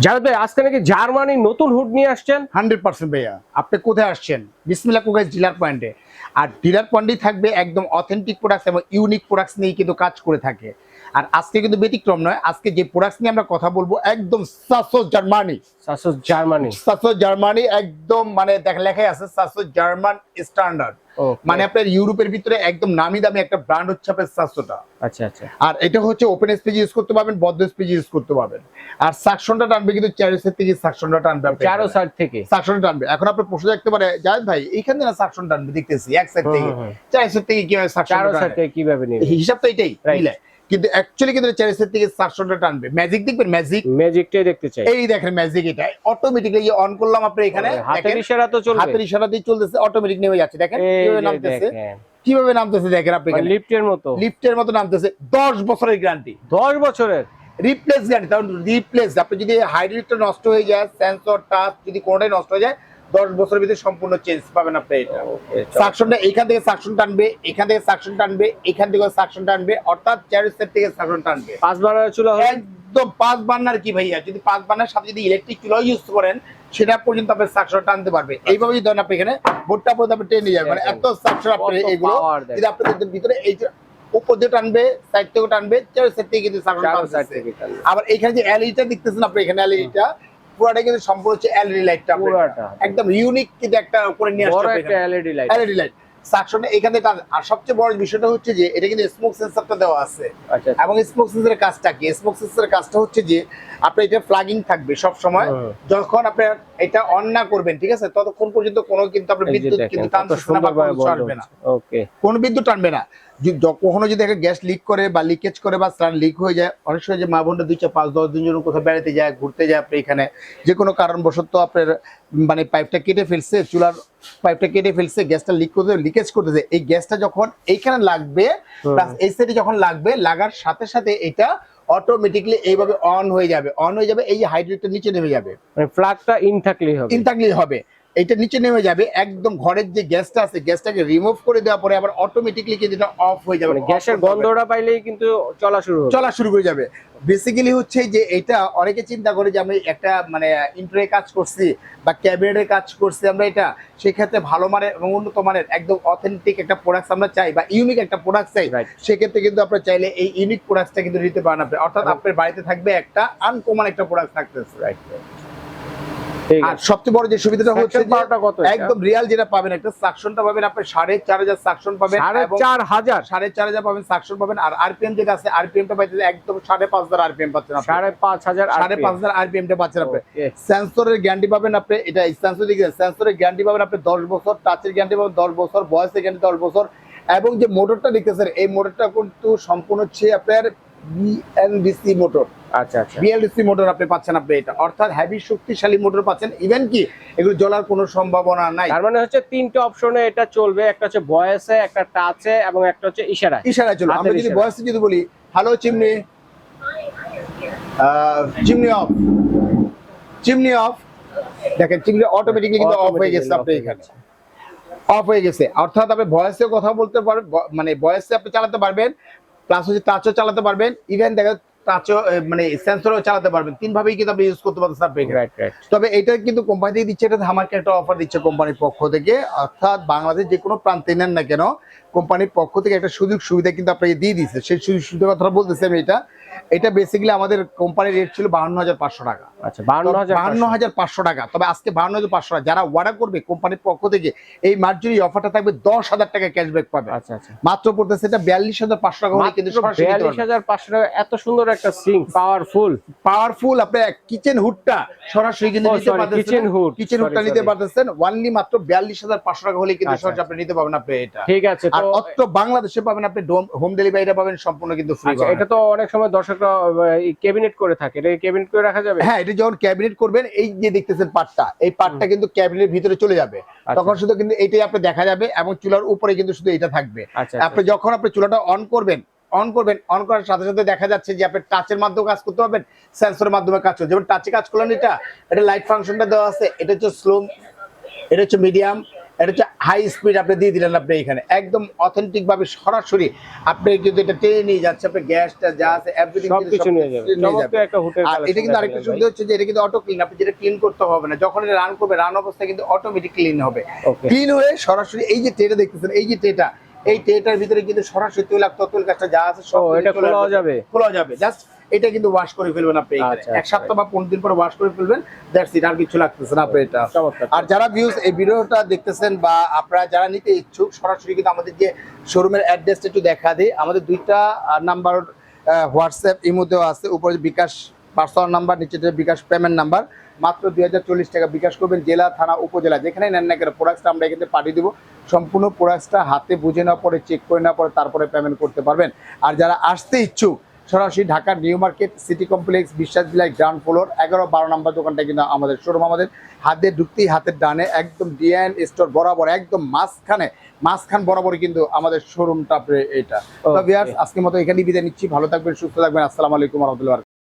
জাভেদ ভাই আজকে নাকি জার্মানি নতুন হুড নিয়ে আসছেন? হান্ড্রেড পার্সেন্ট ভাইয়া, আপনি কোথায় আসছেন? বিসমিল্লা কুকাইজ ডিলার পয়েন্টে। আর ডিলার পয়েন্টেই থাকবে একদম অথেন্টিক প্রোডাক্টস এবং ইউনিক প্রোডাক্টস নিয়ে কিন্তু কাজ করে থাকে। আর আজকে কিন্তু ব্যতিক্রম নয় আজকে যে প্রোডাক্টস নিয়ে আমরা কথা বলব একদম Sasso Germany Sasso Germany Sasso Germany একদম মানে দেখ লেখাই আছে সাসো জার্মান স্ট্যান্ডার্ড মানে আপনার ইউরোপের ভিতরে একদম নামি দামি একটা ব্র্যান্ড হচ্ছে আপনার সাসোটা আচ্ছা আচ্ছা। আর এটা হচ্ছে ওপেন স্পেজ ইউজ করতে পারবেন বদ্ধ স্পেজ ইউজ করতে পারবেন। আর সাকশনটা টানবে কিন্তু চারিসের থেকে সাকশনটা টানবে চারো এখানে। সাইড থেকে। সাকশন টানবে। এখন আপনার প্রশ্ন দেখতে পারে জাহেদ ভাই এইখান থেকে সাকশন টানবে দেখতেছি এক সাইড থেকে। চার সাইড থেকে কি হয় সাকশন চারো সাইড থেকে কীভাবে নেবে? হিসাব তো এটাই. মিলে। কিন্তু অ্যাকচুয়ালি কিন্তু সাইড থেকে সাকশনটা টানবে। ম্যাজিক দেখবেন? ম্যাজিক ম্যাজিকটাই দেখতে চাই। এই দেখেন ম্যাজিক এটা। অটোমেটিক্যালি অন করলাম আপনি এখানে। হাতের ইশারা তো চলবে। হাতের ইশারা দিয়ে চলতেছে অটোমেটিক নেমে যাচ্ছে। দেখেন কীভাবে নামতেছে? দেখেন। কীভাবে নামতেছে দেখেন আপনি এখানে। লিফটের মতো। লিফটের মতো নামতেছে। 10 বছরের গ্যারান্টি দশ বছরের? রিপ্লেস গ্যারান্টি কারণ রিপ্লেস আপনি যদি হাইড্রিটটা নষ্ট হয়ে যায় সেন্সর টাচ যদি কোনোটাই নষ্ট হয়ে যায় দশ বছরের ভিতরে সম্পূর্ণ চেঞ্জ পাবেন আপনি এটা। সাকশনটা এখান থেকে সাকশন টানবে এখান থেকে সাকশন টানবে এখান থেকে সাকশন টানবে অর্থাৎ চার সেট থেকে সাকশন টানবে। পাঁচ বানার চুলা একদম পাঁচ বান্নার কি ভাইয়া যদি পাঁচ বান্নার সাথে যদি ইলেকট্রিক চুলা ইউজ করেন সেটা পর্যন্ত আপনি সাকশন টানতে পারবে এইভাবে যদি আপনি এখানে বোর্ডটা পর্যন্ত আপনি টেনে যাবেন মানে এত সাকশন আপনি এগুলো। যদি আপনাদের ভিতরে এই উপর দিয়ে টানবে সাইড থেকে টানবে চার সেট থেকে কিন্তু সাকশন। আবার এখানে যে এলইডিটা দেখতেছেন আপনি এখানে এলইডিটা পুরোটা কিন্তু সম্পূর্ণ হচ্ছে এলইডি লাইটটা পুরাটা। একদম ইউনিক কিন্তু একটা উপরে নিয়ে বড় আসছে একটা এলইডি লাইট এলইডি লাইট সাকশনে এখানে আর সবচেয়ে বড় বিষয়টা হচ্ছে যে এটা কিন্তু স্মোক সেন্সরটা দেওয়া আছে। আচ্ছা এবং স্মোক সেন্সরের কাজটা কি? স্মোক সেন্সরের কাজটা হচ্ছে যে আপনার এটা ফ্ল্যাগিং থাকবে সব সময় যখন আপনি এটা অন না করবেন ঠিক আছে? ততক্ষণ পর্যন্ত কোনো কিন্তু আপনার বিদ্যুৎ কিন্তু টানতেছে না কোনো না। ওকে কোনো বিদ্যুৎ টানবে না। কখনো যদি একটা গ্যাস লিক করে বা লিকেজ করে বা স্নান লিক হয়ে যায় অনেক সময় যে মা বোনটা দুই চার পাঁচ দশ দিন জন্য কোথাও বেড়াতে যায় ঘুরতে যায় আপনি এখানে যে কোনো কারণবশত আপনার মানে পাইপটা কেটে ফেলছে চুলার পাইপটা কেটে ফেলছে গ্যাসটা লিক করতে লিকেজ করতেছে এই গ্যাসটা যখন এইখানে লাগবে। প্লাস এই সাইডে যখন লাগবে লাগার সাথে সাথে এটা অটোমেটিকলি এইভাবে অন হয়ে যাবে অন হয়ে যাবে এই হাইড্রেটটা নিচে নেমে যাবে। মানে প্লাগটা ইন থাকলেই হবে। ইন থাকলেই হবে। এটা নিচে নেমে যাবে একদম ঘরের যে গ্যাসটা আছে গ্যাসটাকে রিমুভ করে দেওয়ার পরে আবার অটোমেটিকলি কিন্তু এটা অফ হয়ে যাবে মানে গ্যাসের। গন্ধটা পাইলেই কিন্তু চলা শুরু চলা শুরু করে যাবে। বেসিক্যালি হচ্ছে যে এটা অনেকে চিন্তা করে যে আমি একটা মানে ইন্টারে কাজ করছি বা ক্যাবিনেটের কাজ করছি আমরা এটা সেক্ষেত্রে ভালো মানের এবং উন্নত মানের একদম অথেন্টিক একটা প্রোডাক্ট আমরা চাই বা ইউনিক একটা প্রোডাক্ট চাই. সেক্ষেত্রে কিন্তু আপনার চাইলে এই ইউনিক প্রোডাক্টটা কিন্তু নিতে পারেন আপনি। অর্থাৎ আপনার বাড়িতে থাকবে একটা আনকমন একটা প্রোডাক্ট থাকতেছে। রাইট আর সবচেয়ে বড় যে সুবিধাটা হচ্ছে? একদম রিয়াল যেটা পাবেন একটা সাকশনটা পাবেন আপনি সাড়ে চার হাজার সাকশন পাবেন চার হাজার? সাড়ে চার হাজার পাবেন সাকশন পাবেন আর আরপিএম যেটা আছে আরপিএম টা পাইতে একদম সাড়ে পাঁচ হাজার আরপিএম পাচ্ছেন সাড়ে পাঁচ হাজার সাড়ে পাঁচ হাজার আরপিএম টা পাচ্ছেন আপনি। সেন্সরের গ্যারান্টি পাবেন আপনি এটা সেন্সর দিকে সেন্সরের গ্যারান্টি পাবেন আপনি দশ বছর টাচের গ্যারান্টি পাবেন দশ বছর ভয়েসের গ্যারান্টি দশ বছর এবং যে মোটরটা দেখতেছেন এই মোটরটা কিন্তু সম্পূর্ণ হচ্ছে আপনার বিএনডিসি মোটর আচ্ছা আচ্ছা। বিএলডিসি মোটর আপনি পাচ্ছেন আপনি এটা। অর্থাৎ হেভি শক্তিশালী মোটর পাচ্ছেন। ইভেন কি এগুলো জ্বলার কোনো সম্ভাবনা নাই। তার মানে হচ্ছে তিনটে অপশনে এটা চলবে। একটা হচ্ছে ভয়েসে একটা টাচে এবং একটা হচ্ছে ইশারায়। আমরা যদি। বয়সে বলি hello chimney chimney off chimney off দেখেন চিমনি অটোমেটিকলি কিন্তু অফ হয়ে গেছে আপনি এখানে। অফ হয়ে গেছে। অর্থাৎ আপনি ভয়েসে কথা বলতে পারবেন মানে ভয়েসে আপনি চালাতে পারবেন প্লাস হচ্ছে টাচও চালাতে পারবেন। ইভেন দেখা টাচও মানে সেন্সরও চালাতে পারবেন। তিন ভাবেই কিন্তু আপনি ইউজ করতে পারবেন এখানে। রাইট রাইট তবে এটা কিন্তু কোম্পানি থেকে দিচ্ছে এটা ধামাকে একটা অফার দিচ্ছে কোম্পানির পক্ষ থেকে। অর্থাৎ বাংলাদেশ যে কোনো প্রান্তে নেন না কেন কোম্পানির পক্ষ থেকে একটা সুযোগ সুবিধা কিন্তু আপনাকে দিয়ে দিচ্ছে। সেই সুযোগ সুবিধার কথাটা বলতেছি আমি এটা। এটা বেসিক্যালি আমাদের কোম্পানির রেট ছিল বাহান্ন হাজার পাঁচশো টাকা। আচ্ছা বাহান্ন হাজার পাঁচশো। টাকা। তবে আজকে বাহান্ন হাজার পাঁচশো টাকা। যারা অর্ডার করবে কোম্পানির পক্ষ থেকে এই মার্জুরি অফারটা থাকবে দশ হাজার টাকা ক্যাশব্যাক পাবে। আচ্ছা আচ্ছা। মাত্র পড়তেছে এটা বিয়াল্লিশ হাজার পাঁচশো টাকা কিন্তু বিয়াল্লিশ হাজার পাঁচশো টাকা এত সুন্দর একটা সিং পাওয়ারফুল পাওয়ারফুল আপনার কিচেন হুডটা সরাসরি কিন্তু নিতে পারতেছেন। kitchen hood. কিচেন হুডটা নিতে পারতেছেন। ওয়ানলি মাত্র বিয়াল্লিশ হাজার পাঁচশো টাকা হলে কিন্তু আচ্ছা, সরাসরি আপনি নিতে পাবেন আপনি এটা। ঠিক আছে আর অত্র বাংলাদেশে পাবেন আপনি হোম ডেলিভারিটা পাবেন সম্পূর্ণ কিন্তু ফ্রি আচ্ছা এটা তো অনেক সময় দর্শকরা ক্যাবিনেট করে থাকে। এটা ক্যাবিনেট করে রাখা যাবে? হ্যাঁ এটা যখন ক্যাবিনেট করবেন এই যে দেখতেছেন পাটটা এই পাটটা কিন্তু ক্যাবিনেটের ভিতরে চলে যাবে। আচ্ছা। তখন শুধু কিন্তু এটাই আপনি দেখা যাবে এবং চুলার উপরে কিন্তু শুধু এটা থাকবে। আচ্ছা আপনি যখন আপনি চুলাটা অন করবেন অন করবেন অন করার সাথে সাথে দেখা যাচ্ছে যে আপনি টাচের মাধ্যমে কাজ করতে পারবেন সেন্সরের মাধ্যমে কাজ করতে যেমন টাচে কাজ করলেন এটা এটা লাইট ফাংশনটা দেওয়া আছে এটা হচ্ছে স্লো এটা হচ্ছে মিডিয়াম এটা হচ্ছে হাই স্পিড আপনি দিয়ে দিলেন আপনি এখানে। একদম অথেন্টিক ভাবে সরাসরি আপনি কিন্তু এটা টেনে নিয়ে যাচ্ছে আপনি গ্যাসটা যা আছে এভরিথিং সবকিছু নিয়ে যাবে চমৎকার একটা হোটেল আর এটা কিন্তু আরেকটা সুবিধা হচ্ছে যে এটা কিন্তু অটো ক্লিন আপনি যেটা ক্লিন করতে হবে না যখন এটা রান করবে রান অবস্থায় কিন্তু অটোমেটিক ক্লিন হবে। ক্লিন হয়ে সরাসরি এই যে ট্রেটা দেখতেছেন এই যে ট্রেটা এই ট্রেটার ভিতরে কিন্তু সরাসরি তৈলাক্ত তৈলকাশটা যা আছে সব এটা খোলা যাবে। খোলা যাবে। জাস্ট এটা কিন্তু ওয়াশ করে ফেলবেন আপনি আচ্ছা, এক সপ্তাহ বা পনেরো দিন পরে ওয়াশ করে ফেলবেন দ্যাটস ইট আর কিছু লাগতেছে না আপনি এটা। আর যারা ভিউজ এই ভিডিওটা দেখতেছেন বা আপনারা যারা নিতে ইচ্ছুক সরাসরি কিন্তু আমাদের যে শোরুমের অ্যাড্রেসটা একটু দেখা দিই। আমাদের দুইটা নাম্বার হোয়াটসঅ্যাপ ইমোতেও আছে। উপরে বিকাশ পার্সোনাল নাম্বার নিচে বিকাশ পেমেন্ট নাম্বার মাত্র দুই হাজার চল্লিশ টাকা বিকাশ করবেন জেলা থানা উপজেলা। যেখানে নেন না কেন প্রোডাক্টটা আমরা এখানে পাঠিয়ে দেবো। সম্পূর্ণ প্রোডাক্টটা হাতে বুঝে নেওয়ার পরে চেক করে নেওয়ার পরে তারপরে পেমেন্ট করতে পারবেন। আর যারা আসতে ইচ্ছুক সরাসরি ঢাকার নিউ মার্কেট সিটি কমপ্লেক্স বিশ্বাস বিলাই গ্রাউন্ড ফ্লোর এগারো বারো নম্বর দোকানটা কিন্তু আমাদের শোরুম আমাদের। হাতে ঢুকতেই হাতের ডানে একদম ডিএন স্টোর বরাবর একদম মাঝখানে মাঝখান বরাবর কিন্তু আমাদের শোরুমটা এটা। তো আজকের মতো এখানেই বিদায় নিচ্ছি। ভালো থাকবেন সুস্থ থাকবেন। আসসালামু আলাইকুম রহমতুল্লাহ